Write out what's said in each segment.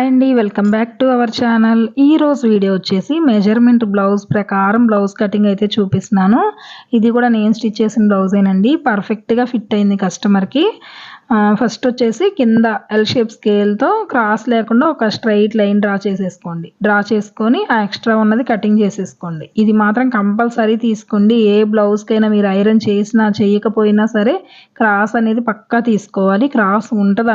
Hi అండి welcome back to our channel. ఈ రోజు వీడియో వచ్చేసి మెజర్మెంట్ బ్లౌజ్ ప్రకారం బ్లౌజ్ కటింగ్ అయితే చూపిస్తున్నాను. ఇది కూడా నేను స్టిచ్ చేసిన బ్లౌజేనండి. పర్ఫెక్ట్గా ఫిట్ అయింది కస్టమర్కి ఫస్ట్ వచ్చేసి కింద ఎల్ షేప్ స్కేల్తో క్రాస్ లేకుండా ఒక స్ట్రైట్ లైన్ డ్రా చేసేసుకోండి. డ్రా చేసుకొని ఆ ఎక్స్ట్రా ఉన్నది కటింగ్ చేసేసుకోండి. ఇది మాత్రం కంపల్సరీ తీసుకోండి. ఏ బ్లౌజ్కైనా మీరు ఐరన్ చేసినా చేయకపోయినా సరే క్రాస్ అనేది పక్కా తీసుకోవాలి. క్రాస్ ఉంటుంది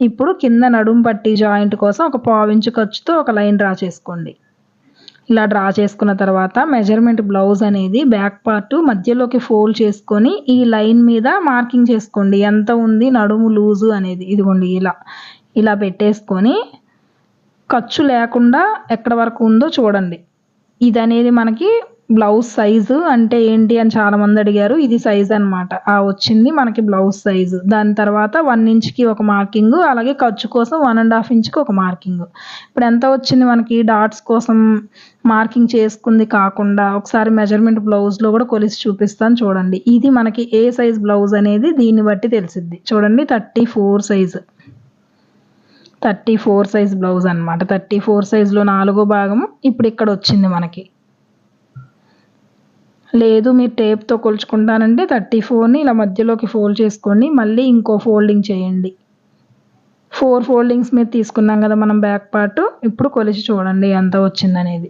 ఇప్పుడు కింద నడుము పట్టి జాయింట్ కోసం ఒక పావించు ఖర్చుతో ఒక లైన్ డ్రా చేసుకోండి. ఇలా డ్రా చేసుకున్న తర్వాత మెజర్మెంట్ బ్లౌజ్ అనేది బ్యాక్ పార్ట్ మధ్యలోకి ఫోల్డ్ చేసుకొని ఈ లైన్ మీద మార్కింగ్ చేసుకోండి. ఎంత ఉంది నడుము లూజు అనేది. ఇదిగోండి ఇలా. ఇలా పెట్టేసుకొని ఖర్చు లేకుండా ఎక్కడ వరకు ఉందో చూడండి. ఇది అనేది మనకి బ్లౌజ్ సైజు అంటే ఏంటి అని చాలామంది అడిగారు. ఇది సైజ్ అనమాట ఆ వచ్చింది మనకి బ్లౌజ్ సైజు. దాని తర్వాత వన్ ఇంచ్కి ఒక మార్కింగ్ అలాగే ఖర్చు కోసం వన్ అండ్ హాఫ్ ఇంచ్కి ఒక మార్కింగ్. ఇప్పుడు ఎంత వచ్చింది మనకి? డాట్స్ కోసం మార్కింగ్ చేసుకుంది కాకుండా ఒకసారి మెజర్మెంట్ బ్లౌజ్లో కూడా కొలిసి చూపిస్తాను చూడండి. ఇది మనకి ఏ సైజ్ బ్లౌజ్ అనేది దీన్ని బట్టి తెలిసిద్ది. చూడండి thirty four size. Thirty four size blouse అనమాట థర్టీ ఫోర్ సైజ్లో నాలుగో భాగం ఇప్పుడు ఇక్కడ వచ్చింది మనకి. లేదు మీరు టేప్తో కొలుచుకుంటానంటే థర్టీ ఫోర్ని ఇలా మధ్యలోకి ఫోల్డ్ చేసుకోండి మళ్ళీ ఇంకో ఫోల్డింగ్ చేయండి. ఫోర్ ఫోల్డింగ్స్ మీద తీసుకున్నాం కదా మనం బ్యాక్ పార్ట్ ఇప్పుడు కొలిచి చూడండి ఎంత వచ్చిందనేది.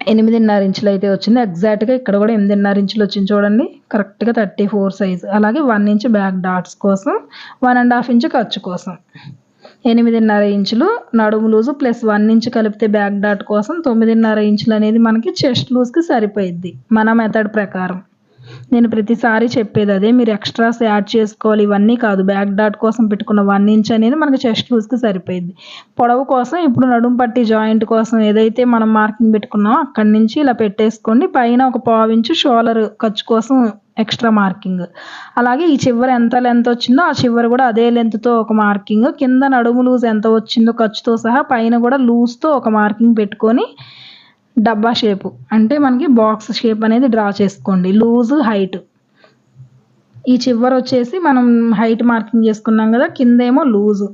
ఎనిమిదిన్నర ఇంచులు అయితే వచ్చింది. ఎగ్జాక్ట్గా ఇక్కడ కూడా ఎనిమిదిన్నర ఇంచులు వచ్చింది చూడండి. కరెక్ట్గా థర్టీ ఫోర్ సైజ్ అలాగే వన్ ఇంచ్ బ్యాక్ డాట్స్ కోసం వన్ అండ్ హాఫ్ ఇంచ్ ఖర్చు కోసం. ఎనిమిదిన్నర ఇంచులు నడుము లూజు ప్లస్ వన్ ఇంచ్ కలిపితే బ్యాక్ డాట్ కోసం తొమ్మిదిన్నర ఇంచులు అనేది మనకి చెస్ట్ లూజ్కి సరిపోయిద్ది మన మెథడ్ ప్రకారం. నేను ప్రతిసారి చెప్పేది అదే మీరు ఎక్స్ట్రాస్ యాడ్ చేసుకోవాలి. ఇవన్నీ కాదు బ్యాక్ డాట్ కోసం పెట్టుకున్న వన్ ఇంచ్ అనేది మనకి చెస్ట్ లూజ్కి సరిపోయింది పొడవు కోసం ఇప్పుడు నడుము పట్టి జాయింట్ కోసం ఏదైతే మనం మార్కింగ్ పెట్టుకున్నామో అక్కడి నుంచి ఇలా పెట్టేసుకోండి. పైన ఒక పావు ఇంచు షోలర్ ఖర్చు కోసం ఎక్స్ట్రా మార్కింగ్. అలాగే ఈ చివరి ఎంత లెంత్ వచ్చిందో ఆ చివరి కూడా అదే లెంత్తో ఒక మార్కింగ్. కింద నడుము లూజ్ ఎంత వచ్చిందో ఖర్చుతో సహా పైన కూడా లూజ్తో ఒక మార్కింగ్ పెట్టుకొని డబ్బా షేపు. అంటే మనకి బాక్స్ షేప్ అనేది డ్రా చేసుకోండి. Loose height. ఈ చివరి వచ్చేసి మనం హైట్ మార్కింగ్ చేసుకున్నాం కదా కిందేమో లూజు.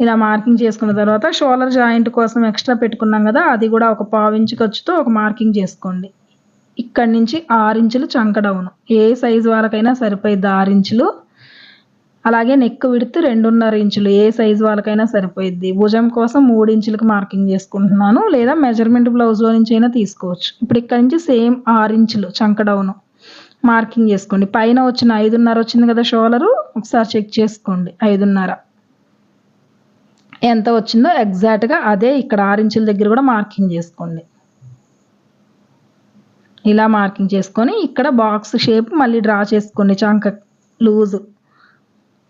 ఇలా మార్కింగ్ చేసుకున్న తర్వాత షోలర్ జాయింట్ కోసం ఎక్స్ట్రా పెట్టుకున్నాం కదా అది కూడా ఒక పావించి ఖర్చుతో ఒక మార్కింగ్ చేసుకోండి. ఇక్కడి నుంచి ఆరు ఇంచులు చంక డౌన్ ఏ సైజు వాళ్ళకైనా సరిపోయిద్ది ఆరు ఇంచులు. అలాగే నెక్ విడుతు రెండున్నర ఇంచులు. ఏ సైజు వాళ్ళకైనా సరిపోయిద్ది. భుజం కోసం మూడు ఇంచులకు మార్కింగ్ చేసుకుంటున్నాను. లేదా మెజర్మెంట్ బ్లౌజ్లో నుంచి అయినా తీసుకోవచ్చు. ఇప్పుడు ఇక్కడ నుంచి సేమ్ ఆరు ఇంచులు చంక డౌన్ మార్కింగ్ చేసుకోండి. పైన వచ్చిన ఐదున్నర వచ్చింది కదా షోలరు ఒకసారి చెక్ చేసుకోండి. ఐదున్నర. ఎంత వచ్చిందో ఎగ్జాక్ట్గా అదే ఇక్కడ ఆరు ఇంచుల దగ్గర కూడా మార్కింగ్ చేసుకోండి. ఇలా మార్కింగ్ చేసుకొని ఇక్కడ బాక్స్ షేప్ మళ్ళీ డ్రా చేసుకోండి చంక లూజు.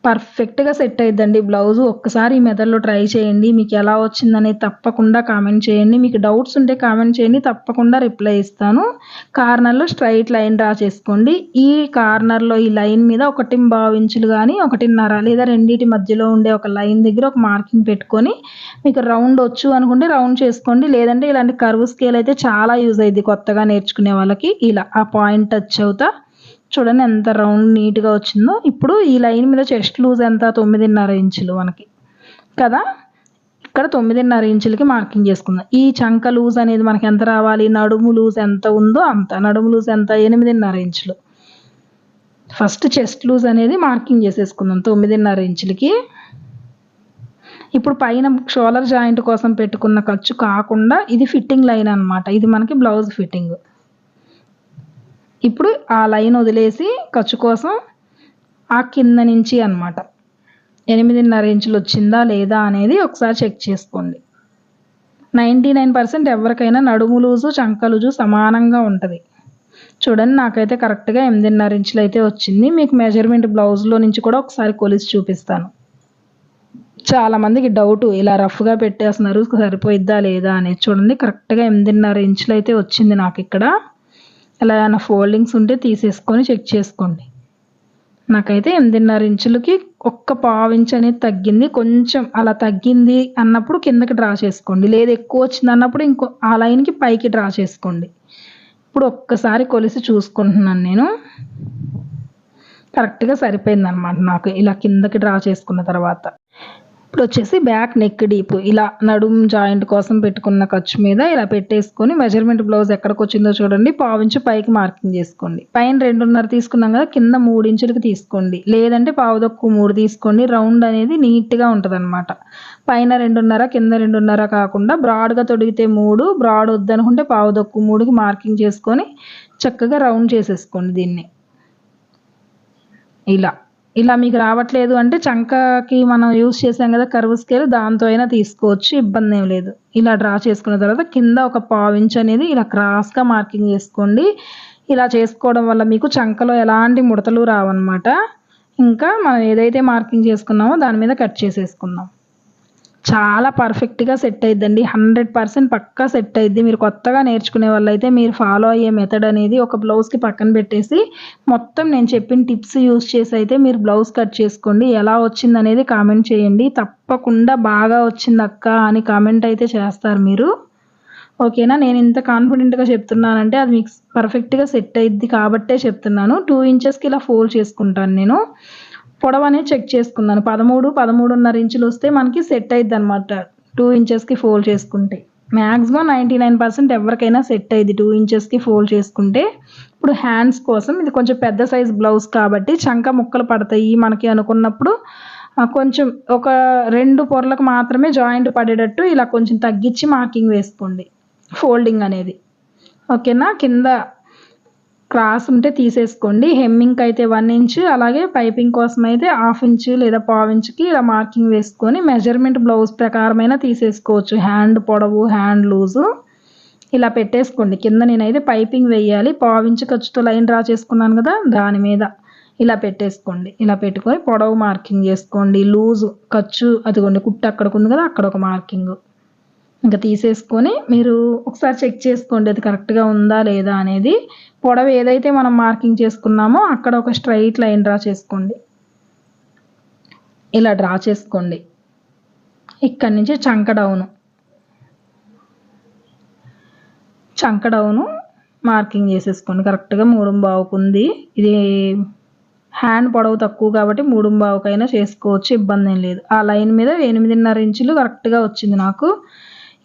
పర్ఫెక్ట్గా సెట్ అయిద్దండి. బ్లౌజ్ ఒక్కసారి ఈ మెథడ్లో ట్రై చేయండి. మీకు ఎలా వచ్చిందనేది తప్పకుండా కామెంట్ చేయండి. మీకు డౌట్స్ ఉంటే కామెంట్ చేయండి. తప్పకుండా రిప్లై ఇస్తాను. కార్నర్లో స్ట్రైట్ లైన్ డ్రా చేసుకోండి. ఈ కార్నర్లో ఈ లైన్ మీద ఒకటి ఇంచులు కానీ ఒకటిన్నర లేదా రెండింటి మధ్యలో ఉండే ఒక లైన్ దగ్గర ఒక మార్కింగ్ పెట్టుకొని మీకు రౌండ్ వచ్చు అనుకుంటే రౌండ్ చేసుకోండి. లేదంటే ఇలాంటి కర్వ్ స్కేల్ అయితే చాలా యూజ్ అయ్యింది కొత్తగా నేర్చుకునే వాళ్ళకి. ఇలా ఆ పాయింట్ టచ్ అవుతా చూడండి ఎంత రౌండ్ నీట్గా వచ్చిందో. ఇప్పుడు ఈ లైన్ మీద చెస్ట్ లూజ్ ఎంత? తొమ్మిదిన్నర ఇంచులు మనకి. కదా? ఇక్కడ తొమ్మిదిన్నర ఇంచులకి మార్కింగ్ చేసుకుందాం. ఈ చంక లూజ్ అనేది మనకి ఎంత రావాలి? నడుము లూజ్ ఎంత ఉందో అంత. నడుము లూజ్ ఎంత? ఎనిమిదిన్నర ఇంచులు. ఫస్ట్ చెస్ట్ లూజ్ అనేది మార్కింగ్ చేసేసుకుందాం. తొమ్మిదిన్నర ఇంచులకి. ఇప్పుడు పైన షోలర్ జాయింట్ కోసం పెట్టుకున్న ఖర్చు కాకుండా ఇది ఫిట్టింగ్ లైన్ అనమాట ఇది మనకి బ్లౌజ్ ఫిట్టింగ్. ఇప్పుడు ఆ లైన్ వదిలేసి ఖర్చు కోసం ఆ కింద నుంచి అనమాట ఎనిమిదిన్నర ఇంచులు వచ్చిందా లేదా అనేది ఒకసారి చెక్ చేసుకోండి. నైంటీ నైన్ పర్సెంట్ ఎవరికైనా నడుము లూజు చంక లూజు సమానంగా ఉంటుంది. చూడండి నాకైతే కరెక్ట్గా ఎనిమిదిన్నర ఇంచులు అయితే వచ్చింది. మీకు మెజర్మెంట్ బ్లౌజ్లో నుంచి కూడా ఒకసారి కొలిసి చూపిస్తాను. చాలామందికి డౌట్ ఇలా రఫ్గా పెట్టేస్తున్నారు సరిపోయిద్దా లేదా అనేది. చూడండి కరెక్ట్గా ఎనిమిదిన్నర ఇంచులు అయితే వచ్చింది నాకు ఇక్కడ. ఇలా ఏమైనా ఫోల్డింగ్స్ ఉంటే తీసేసుకొని చెక్ చేసుకోండి. నాకైతే ఎనిమిదిన్నర ఇంచులకి ఒక్క పావు ఇంచ్ అనేది తగ్గింది. కొంచెం అలా తగ్గింది అన్నప్పుడు కిందకి డ్రా చేసుకోండి. లేదు ఎక్కువ వచ్చింది అన్నప్పుడు ఇంకో ఆ లైన్కి పైకి డ్రా చేసుకోండి. ఇప్పుడు ఒక్కసారి కొలిసి చూసుకుంటున్నాను నేను. కరెక్ట్గా సరిపోయింది అనమాట నాకు. ఇలా కిందకి డ్రా చేసుకున్న తర్వాత. ఇప్పుడు వచ్చేసి బ్యాక్ నెక్ డీప్. ఇలా నడుం జాయింట్ కోసం పెట్టుకున్న ఖర్చు మీద ఇలా పెట్టేసుకొని మెజర్మెంట్ బ్లౌజ్ ఎక్కడికి వచ్చిందో చూడండి పావించు పైకి మార్కింగ్ చేసుకోండి. పైన రెండున్నర తీసుకున్నాం కదా కింద మూడు ఇంచులకి తీసుకోండి. లేదంటే పావు మూడు తీసుకోండి. రౌండ్ అనేది నీట్గా ఉంటుంది అనమాట పైన రెండున్నర కింద రెండున్నర కాకుండా బ్రాడ్గా తొడిగితే మూడు బ్రాడ్ వద్దనుకుంటే పావు మూడుకి మార్కింగ్ చేసుకొని చక్కగా రౌండ్ చేసేసుకోండి దీన్ని. ఇలా. ఇలా మీకు రావట్లేదు అంటే చంకకి మనం యూజ్ చేసాం కదా కరువు స్కేల్ దాంతో అయినా తీసుకోవచ్చు ఇబ్బంది ఏం లేదు. ఇలా డ్రా చేసుకున్న తర్వాత కింద ఒక పావించ్ అనేది ఇలా క్రాస్గా మార్కింగ్ చేసుకోండి. ఇలా చేసుకోవడం వల్ల మీకు చంకలో ఎలాంటి ముడతలు రావన్నమాట. ఇంకా మనం ఏదైతే మార్కింగ్ చేసుకున్నామో దాని మీద కట్ చేసేసుకుందాం. చాలా పర్ఫెక్ట్గా సెట్ అయిద్దండి. హండ్రెడ్ పర్సెంట్ పక్కా సెట్ అయిద్ది. మీరు కొత్తగా నేర్చుకునే వాళ్ళైతే మీరు ఫాలో అయ్యే మెథడ్ అనేది ఒక బ్లౌజ్కి పక్కన పెట్టేసి మొత్తం నేను చెప్పిన టిప్స్ యూస్ చేసి అయితే మీరు బ్లౌజ్ కట్ చేసుకోండి. ఎలా వచ్చింది అనేది కామెంట్ చేయండి. తప్పకుండా బాగా వచ్చింది అక్క అని కామెంట్ అయితే చేస్తారు మీరు. ఓకేనా నేను ఇంత కాన్ఫిడెంట్గా చెప్తున్నానంటే అది మీకు పర్ఫెక్ట్గా సెట్ అయిద్ది కాబట్టే చెప్తున్నాను. టూ ఇంచెస్కి ఇలా ఫోల్డ్ చేసుకుంటాను నేను. పొడవనే చెక్ చేసుకున్నాను. పదమూడు పదమూడున్నర ఇంచులు వస్తే మనకి సెట్ అయింది అనమాట టూ ఇంచెస్కి ఫోల్డ్ చేసుకుంటే. మ్యాక్సిమం నైంటీ నైన్ పర్సెంట్ ఎవరికైనా సెట్ అయ్యింది టూ ఇంచెస్కి ఫోల్డ్ చేసుకుంటే. ఇప్పుడు హ్యాండ్స్ కోసం ఇది కొంచెం పెద్ద సైజ్ బ్లౌజ్ కాబట్టి చంక ముక్కలు పడతాయి మనకి అనుకున్నప్పుడు. కొంచెం ఒక రెండు పొరలకు మాత్రమే జాయింట్ పడేటట్టు ఇలా కొంచెం తగ్గించి మార్కింగ్ వేసుకోండి. ఫోల్డింగ్ అనేది. ఓకేనా? కింద క్రాస్ ఉంటే తీసేసుకోండి. హెమ్మింగ్కి అయితే వన్ ఇంచ్ అలాగే పైపింగ్ కోసం అయితే హాఫ్ ఇంచ్ లేదా పావు ఇంచ్కి ఇలా మార్కింగ్ వేసుకొని మెజర్మెంట్ బ్లౌజ్ ప్రకారమైన తీసేసుకోవచ్చు. హ్యాండ్ పొడవు హ్యాండ్ లూజు ఇలా పెట్టేసుకోండి. కింద నేనైతే పైపింగ్ వేయాలి. పావు ఇంచు ఖర్చుతో లైన్ డ్రా చేసుకున్నాను కదా దాని మీద ఇలా పెట్టేసుకోండి. ఇలా పెట్టుకొని పొడవు మార్కింగ్ చేసుకోండి. లూజు ఖర్చు అదిగోండి కుట్టు అక్కడికి ఉంది కదా అక్కడ ఒక మార్కింగ్. ఇంకా తీసేసుకొని మీరు ఒకసారి చెక్ చేసుకోండి అది కరెక్ట్గా ఉందా లేదా అనేది. పొడవు ఏదైతే మనం మార్కింగ్ చేసుకున్నామో అక్కడ ఒక స్ట్రైట్ లైన్ డ్రా చేసుకోండి. ఇలా డ్రా చేసుకోండి. ఇక్కడి నుంచి చంక డౌను. చంక డౌను మార్కింగ్ చేసేసుకోండి. కరెక్ట్గా మూడు బావుకుంది ఇది హ్యాండ్ పొడవు తక్కువ కాబట్టి మూడు బావుకైనా చేసుకోవచ్చు ఇబ్బంది ఏం లేదు. ఆ లైన్ మీద ఎనిమిదిన్నర ఇంచులు కరెక్ట్గా వచ్చింది నాకు.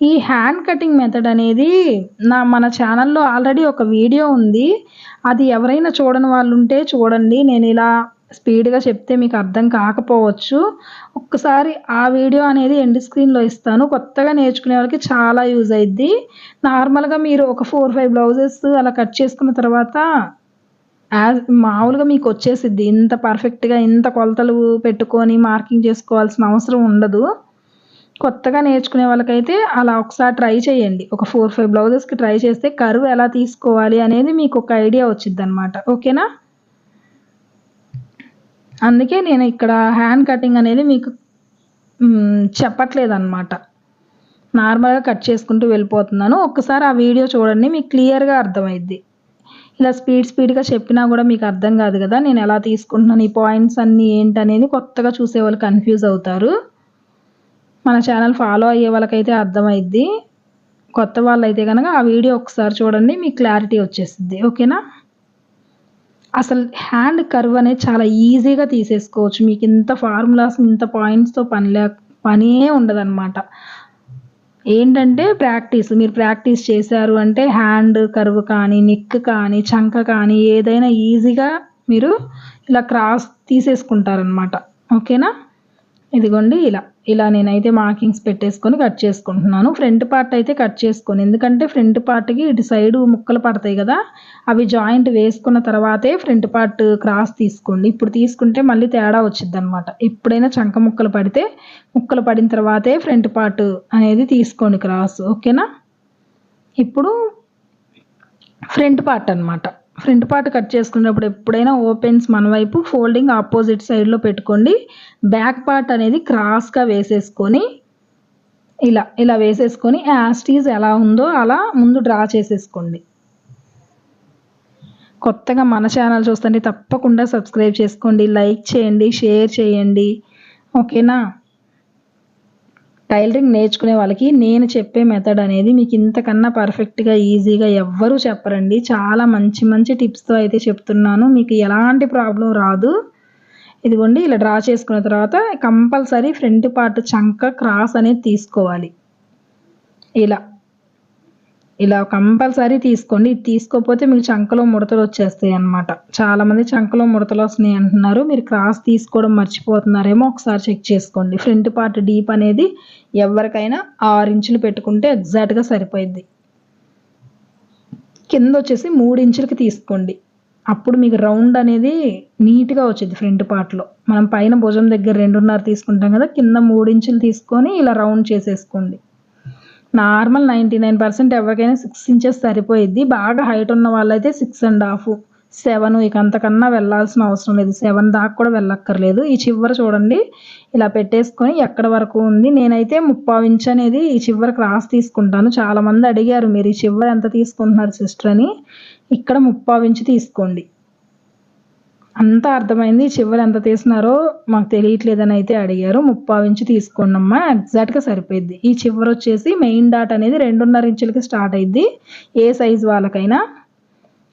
ఈ హ్యాండ్ కటింగ్ మెథడ్ అనేది నా మన ఛానల్లో ఆల్రెడీ ఒక వీడియో ఉంది. అది ఎవరైనా చూడని వాళ్ళు ఉంటే చూడండి. నేను ఇలా స్పీడ్గా చెప్తే మీకు అర్థం కాకపోవచ్చు. ఒక్కసారి ఆ వీడియో అనేది ఎండ్ స్క్రీన్లో ఇస్తాను. కొత్తగా నేర్చుకునే వాళ్ళకి చాలా యూజ్ అయింది నార్మల్గా మీరు ఒక ఫోర్ ఫైవ్ బ్లౌజెస్ అలా కట్ చేసుకున్న తర్వాత యాజ్ మామూలుగా మీకు వచ్చేసిద్ది. ఇంత పర్ఫెక్ట్గా ఇంత కొలతలు పెట్టుకొని మార్కింగ్ చేసుకోవాల్సిన అవసరం ఉండదు. కొత్తగా నేర్చుకునే వాళ్ళకైతే అలా ఒకసారి ట్రై చేయండి. ఒక ఫోర్ ఫైవ్ బ్లౌజెస్కి ట్రై చేస్తే కరువు ఎలా తీసుకోవాలి అనేది మీకు ఒక ఐడియా వచ్చింది అనమాట ఓకేనా? అందుకే నేను ఇక్కడ హ్యాండ్ కటింగ్ అనేది మీకు చెప్పట్లేదు అనమాట నార్మల్గా కట్ చేసుకుంటూ వెళ్ళిపోతున్నాను. ఒక్కసారి ఆ వీడియో చూడండి మీకు క్లియర్గా అర్థమైద్ది. ఇలా స్పీడ్ స్పీడ్గా చెప్పినా కూడా మీకు అర్థం కాదు కదా నేను ఎలా తీసుకుంటున్నాను ఈ పాయింట్స్ అన్నీ ఏంటనేది కొత్తగా చూసే వాళ్ళు కన్ఫ్యూజ్ అవుతారు. మన ఛానల్ ఫాలో అయ్యే వాళ్ళకైతే అర్థమైద్ది. కొత్త వాళ్ళైతే కనుక ఆ వీడియో ఒకసారి చూడండి మీకు క్లారిటీ వచ్చేస్తుంది ఓకేనా అసలు హ్యాండ్ కర్వ్ అనేది చాలా ఈజీగా తీసేసుకోవచ్చు. మీకు ఇంత ఫార్ములాస్ ఇంత పాయింట్స్తో పని లేక పనే ఉండదన్నమాట. ఏంటంటే ప్రాక్టీస్ మీరు ప్రాక్టీస్ చేశారు అంటే హ్యాండ్ కర్వ్ కానీ నెక్ కానీ చంక కానీ ఏదైనా ఈజీగా మీరు ఇలా క్రాస్ తీసేసుకుంటారనమాట ఓకేనా ఇదిగోండి ఇలా. ఇలా నేనైతే మార్కింగ్స్ పెట్టేసుకొని కట్ చేసుకుంటున్నాను. ఫ్రంట్ పార్ట్ అయితే కట్ చేసుకొని ఎందుకంటే ఫ్రంట్ పార్ట్కి ఇటు సైడు ముక్కలు పడతాయి కదా అవి జాయింట్ వేసుకున్న తర్వాతే ఫ్రంట్ పార్ట్ క్రాస్ తీసుకోండి. ఇప్పుడు తీసుకుంటే మళ్ళీ తేడా వచ్చింది అనమాట ఎప్పుడైనా చంక ముక్కలు పడితే ముక్కలు పడిన తర్వాతే ఫ్రంట్ పార్ట్ అనేది తీసుకోండి క్రాస్ ఓకేనా? ఇప్పుడు ఫ్రంట్ పార్ట్ అనమాట ఫ్రంట్ పార్ట్ కట్ చేసుకునేటప్పుడు ఎప్పుడైనా ఓపెన్స్ మన వైపు ఫోల్డింగ్ ఆపోజిట్ సైడ్లో పెట్టుకోండి. బ్యాక్ పార్ట్ అనేది క్రాస్గా వేసేసుకొని ఇలా ఇలా వేసేసుకొని యాస్టీజ్ ఎలా ఉందో అలా ముందు డ్రా చేసేసుకోండి. కొత్తగా మన ఛానల్ చూస్తుంటే తప్పకుండా సబ్స్క్రైబ్ చేసుకోండి లైక్ చేయండి షేర్ చేయండి. ఓకేనా టైలరింగ్ నేర్చుకునే వాళ్ళకి నేను చెప్పే మెథడ్ అనేది మీకు ఇంతకన్నా పర్ఫెక్ట్గా ఈజీగా ఎవ్వరూ చెప్పరండి. చాలా మంచి మంచి టిప్స్తో అయితే చెప్తున్నాను. మీకు ఎలాంటి ప్రాబ్లం రాదు. ఇదిగోండి ఇలా డ్రా చేసుకున్న తర్వాత కంపల్సరీ ఫ్రంట్ పార్ట్ చంక క్రాస్ అనేది తీసుకోవాలి. ఇలా. ఇలా కంపల్సరీ తీసుకోండి. ఇది తీసుకోకపోతే మీకు చంకలో ముడతలు వచ్చేస్తాయి అనమాట చాలామంది చంకలో ముడతలు వస్తున్నాయి అంటున్నారు. మీరు క్రాస్ తీసుకోవడం మర్చిపోతున్నారేమో ఒకసారి చెక్ చేసుకోండి. ఫ్రంట్ పార్ట్ డీప్ అనేది ఎవరికైనా ఆరు ఇంచులు పెట్టుకుంటే ఎగ్జాక్ట్గా సరిపోయిద్ది. కింద వచ్చేసి మూడు ఇంచులకి తీసుకోండి. అప్పుడు మీకు రౌండ్ అనేది నీట్గా వచ్చింది ఫ్రంట్ పార్ట్లో. మనం పైన భుజం దగ్గర రెండున్నర తీసుకుంటాం కదా కింద మూడు ఇంచులు తీసుకొని ఇలా రౌండ్ చేసేసుకోండి. నార్మల్ నైంటీ నైన్ పర్సెంట్ ఎవరికైనా సిక్స్ ఇంచెస్ సరిపోయిద్ది. బాగా హైట్ ఉన్న వాళ్ళైతే సిక్స్ అండ్ హాఫ్ సెవెన్ ఇక అంతకన్నా వెళ్ళాల్సిన అవసరం లేదు. సెవెన్ దాకా కూడా వెళ్ళక్కర్లేదు. ఈ చివర చూడండి ఇలా పెట్టేసుకొని ఎక్కడ వరకు ఉంది. నేనైతే ముప్పావు ఇంచ్ అనేది ఈ చివర క్రాస్ తీసుకుంటాను. చాలామంది అడిగారు మీరు ఈ చివర ఎంత తీసుకుంటున్నారు సిస్టర్? అని. ఇక్కడ ముప్పావు ఇంచ్ తీసుకోండి. అంతా అర్థమైంది. చివరి ఎంత తీసినారో మాకు తెలియట్లేదని అయితే అడిగారు. ముప్పావు ఇంచు తీసుకోండమ్మా ఎగ్జాక్ట్గా సరిపోయింది ఈ చివరి వచ్చేసి మెయిన్ డాట్ అనేది రెండున్నర ఇంచులకి స్టార్ట్ అయింది ఏ సైజ్ వాళ్ళకైనా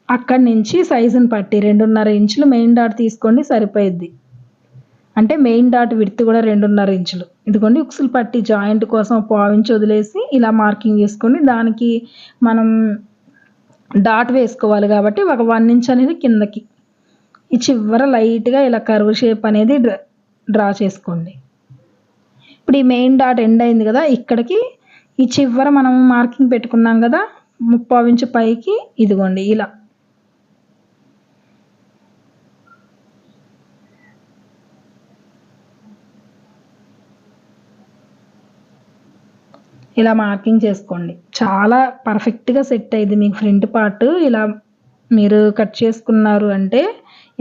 అక్కడి నుంచి సైజుని పట్టి రెండున్నర ఇంచులు మెయిన్ డాట్ తీసుకోండి సరిపోయిద్ది. అంటే మెయిన్ డాట్ విడ్త్ కూడా రెండున్నర ఇంచులు. ఇదిగోండి ఉక్సులు పట్టి జాయింట్ కోసం పావు ఇంచు వదిలేసి ఇలా మార్కింగ్ చేసుకోండి. దానికి మనం డాట్ వేసుకోవాలి కాబట్టి ఒక వన్ ఇంచ్ అనేది కిందకి ఈ చివర లైట్గా ఇలా కర్వ్ షేప్ అనేది డ్రా చేసుకోండి. ఇప్పుడు ఈ మెయిన్ డాట్ ఎండ్ అయింది కదా ఇక్కడికి ఈ చివర మనం మార్కింగ్ పెట్టుకున్నాం కదా ముప్పావు ఇంచు పైకి ఇదిగోండి ఇలా. ఇలా మార్కింగ్ చేసుకోండి. చాలా పర్ఫెక్ట్గా సెట్ అయింది మీకు ఫ్రంట్ పార్ట్ ఇలా మీరు కట్ చేసుకున్నారు అంటే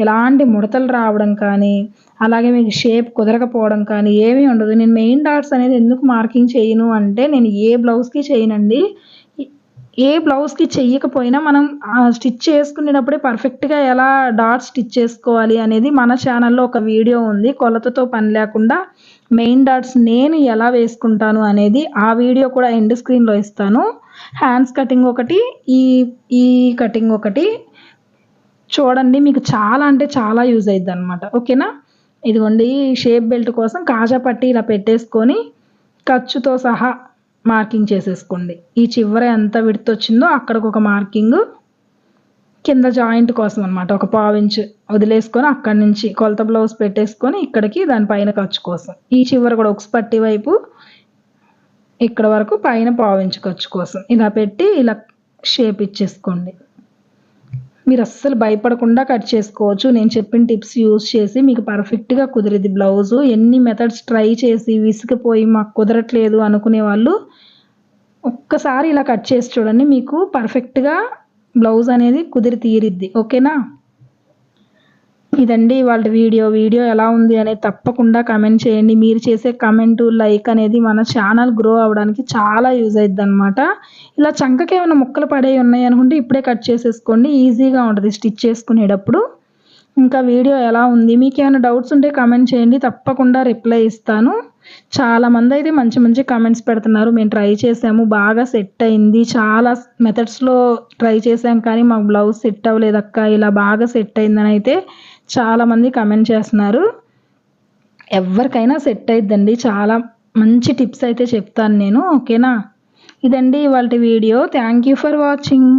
ఎలాంటి ముడతలు రావడం కానీ అలాగే మీకు షేప్ కుదరకపోవడం కానీ ఏమీ ఉండదు. నేను మెయిన్ డాట్స్ అనేది ఎందుకు మార్కింగ్ చేయను అంటే నేను ఏ బ్లౌజ్కి చేయనండి. ఏ బ్లౌజ్కి చెయ్యకపోయినా మనం స్టిచ్ చేసుకునేటప్పుడే పర్ఫెక్ట్గా ఎలా డాట్ స్టిచ్ చేసుకోవాలి అనేది మన ఛానల్లో ఒక వీడియో ఉంది. కొలతతో పని లేకుండా మెయిన్ డాట్స్ నేను ఎలా వేసుకుంటాను అనేది ఆ వీడియో కూడా ఎండ్ స్క్రీన్లో ఇస్తాను. హ్యాండ్స్ కటింగ్ ఒకటి ఈ ఈ కటింగ్ ఒకటి చూడండి మీకు చాలా అంటే చాలా యూజ్ అవుతుంది అనమాట ఓకేనా? ఇదిగోండి షేప్ బెల్ట్ కోసం కాజా పట్టి ఇలా పెట్టేసుకొని ఖర్చుతో సహా మార్కింగ్ చేసేసుకోండి. ఈ చివర ఎంత విడత వచ్చిందో అక్కడికి ఒక మార్కింగ్ కింద జాయింట్ కోసం అనమాట ఒక పావించ్ వదిలేసుకొని అక్కడి నుంచి కొలత బ్లౌజ్ పెట్టేసుకొని ఇక్కడికి దానిపైన ఖర్చు కోసం. ఈ చివర కూడా ఒక పట్టి వైపు ఇక్కడ వరకు పైన పావించు ఖర్చు కోసం. ఇలా పెట్టి ఇలా షేప్ ఇచ్చేసుకోండి. మీరు అస్సలు భయపడకుండా కట్ చేసుకోవచ్చు. నేను చెప్పిన టిప్స్ యూస్ చేసి మీకు పర్ఫెక్ట్గా కుదిరేది బ్లౌజు. ఎన్ని మెథడ్స్ ట్రై చేసి విసిగిపోయి మాకు కుదరట్లేదు అనుకునే వాళ్ళు ఒక్కసారి ఇలా కట్ చేసి చూడండి మీకు పర్ఫెక్ట్గా బ్లౌజ్ అనేది కుదిరి తీరిద్ది. ఓకేనా? ఇదండి వాళ్ళ వీడియో. వీడియో ఎలా ఉంది అనేది తప్పకుండా కమెంట్ చేయండి. మీరు చేసే కమెంటు లైక్ అనేది మన ఛానల్ గ్రో అవ్వడానికి చాలా యూజ్ అవుతుంది అనమాట ఇలా చంకకి ఏమైనా ముక్కలు పడేవి ఉన్నాయి అనుకుంటే ఇప్పుడే కట్ చేసేసుకోండి. ఈజీగా ఉంటుంది స్టిచ్ చేసుకునేటప్పుడు. ఇంకా వీడియో ఎలా ఉంది? మీకు ఏమైనా డౌట్స్ ఉంటే కమెంట్ చేయండి. తప్పకుండా రిప్లై ఇస్తాను. చాలామంది అయితే మంచి మంచి కమెంట్స్ పెడుతున్నారు. మేము ట్రై చేసాము. బాగా సెట్ అయింది. చాలా మెథడ్స్లో ట్రై చేసాం కానీ మాకు బ్లౌజ్ సెట్ అవ్వలేదక్క ఇలా బాగా సెట్ అయిందని అయితే చాలామంది కమెంట్ చేస్తున్నారు. ఎవరికైనా సెట్ అయిద్దండి. చాలా మంచి టిప్స్ అయితే చెప్తాను నేను. ఓకేనా ఇదండి ఇవాళ video thank you for watching